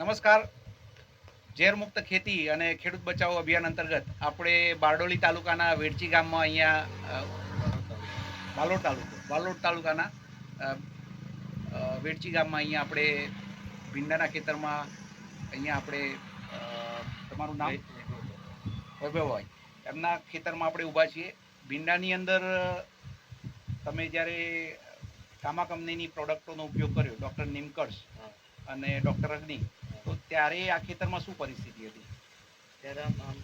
નમસ્કાર. ઝેરમુક્ત ખેતી અને ખેડૂત બચાવો અભિયાન અંતર્ગત આપણે બારડોલી તાલુકાના વેડચી ગામમાં અહીંયા બાલોડ તાલુકો બાલોડ તાલુકાના વેડચી ગામમાં અહીંયા આપણે ભીંડાના ખેતરમાં અહીંયા આપણે તમારું નામ? વૈભવભાઈ. એમના ખેતરમાં આપણે ઊભા છીએ. ભીંડાની અંદર તમે જ્યારે કામા કંપનીની પ્રોડક્ટોનો ઉપયોગ કર્યો ડૉક્ટર નિમકર્સ અને ડૉક્ટર અગ્નિ ત્યારે આ ખેતરમાં શું પરિસ્થિતિ હતી? ત્યારે આમ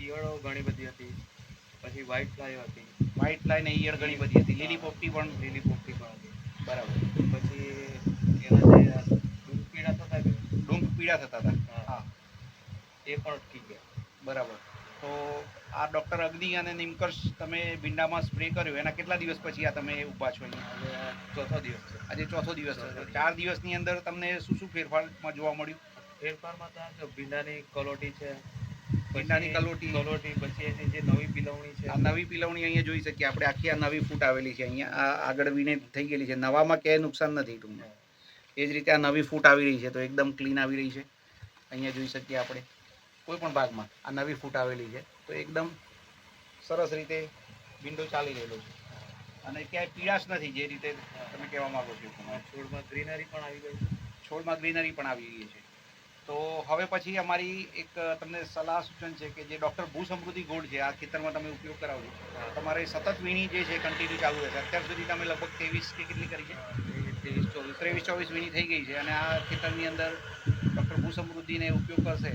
ઈયળો ઘણી બધી હતી પછી વ્હાઈટ ફ્લાય હતી. વ્હાઈટ લાઈન એ ઈયળ ઘણી બધી હતી. લીલી પોપટી પણ લીલી પોપટી પણ હતી. બરાબર. પછી એના જે આ પીડા થતા ડુંગ પીળા થતા હતા. હા. એ પણ અટકી ગયા. બરાબર. તો આ ડૉક્ટર અગ્નિ અને નિમકર્ષ તમે ભીંડામાં સ્પ્રે કર્યો. એના કેટલા દિવસ પછી આ તમે ઊભા છો અહીંયા? ચોથો દિવસ છે. આજે ચોથો દિવસ છે. ચાર દિવસની અંદર તમને શું શું ફેરફારમાં જોવા મળ્યું? ફેરફારમાં તો ભીંડાની કલોટી છે ભીંડાની કલોટી. કલોટી પછી એની જે નવી પિલવણી છે. આ નવી પિલવણી અહીંયા જોઈ શકીએ. આપણે આખી આ નવી ફૂટ આવેલી છે. અહીંયા આ આગળ વીણે થઈ ગયેલી છે. નવામાં ક્યાંય નુકસાન નથી ટૂંકમાં એ જ રીતે આ નવી ફૂટ આવી રહી છે. તો એકદમ ક્લીન આવી રહી છે. અહીંયા જોઈ શકીએ આપણે કોઈ પણ ભાગમાં આ નવી ફૂટ આવેલી છે. તો એકદમ સરસ રીતે વિન્ડો ચાલી રહેલો છે. અને ક્યાંય પીળાશ નથી જે રીતે તમે કહેવા માગો છો છોડમાં ગ્રીનરી પણ આવી ગઈ છે. છોડમાં ગ્રીનરી પણ આવી ગઈ છે. તો હવે પછી અમારી એક તમને સલાહ સૂચન છે કે જે ડૉક્ટર ભૂ સમૃદ્ધિ ગોળ છે આ ખેતરમાં તમે ઉપયોગ કરાવજો તમારે સતત વીણી જે છે કન્ટિન્યુ ચાલુ રહેશે. અત્યાર સુધી તમે લગભગ ત્રેવીસ કે કેટલી કરી છે? ત્રેવીસ ચોવીસ. ત્રેવીસ ચોવીસ વીણી થઈ ગઈ છે અને આ ખેતરની અંદર ડૉક્ટર ભૂ સમૃદ્ધિને ઉપયોગ કરશે.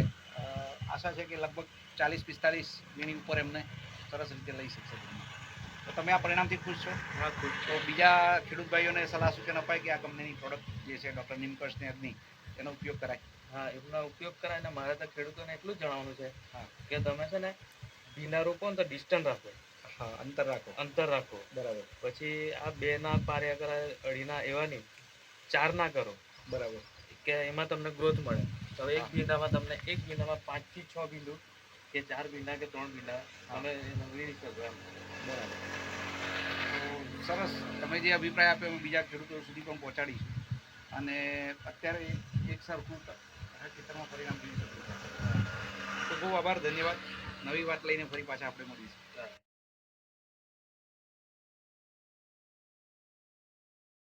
આશા છે કે લગભગ ચાલીસ પિસ્તાલીસ વીણી ઉપર એમને સરસ રીતે લઈ શકશે. તો તમે આ પરિણામથી ખુશ છો? હા ખુશ તો બીજા ખેડૂત ભાઈઓને સલાહ સૂચન અપાય કે આ કંપનીની પ્રોડક્ટ જે છે ડૉક્ટર નિમકર્ષની અગ્નિ એનો ઉપયોગ કરાય. હા એમનો ઉપયોગ કરાય ને મારે તો ખેડૂતોને એટલું જ જણાવવાનું છે હા. કે તમે છે ને ભીના રોપો ને તો ડિસ્ટન્સ રાખો. હા અંતર રાખો. અંતર રાખો. બરાબર. પછી આ બે ના પાર્યા કરાય અઢીના એવા નહીં ચાર ના કરો. બરાબર. કે એમાં તમને ગ્રોથ મળે. તો હવે એક હા. ભીંડામાં તમને એક ભીંડામાં પાંચથી છ બિંદુ કે ચાર ભીંડા કે ત્રણ ભીંડા તમે એને વીણી શકો એમ. બરાબર. તો સરસ. તમે જે અભિપ્રાય આપ્યો અમે બીજા ખેડૂતો સુધી પણ પહોંચાડીશું. અને અત્યારે એક સરખું ખેતરમાં પરિણામ જોઈ શકું તો બહુ આભાર, ધન્યવાદ. નવી વાત લઈને ફરી પાછા આપણે મળીશું.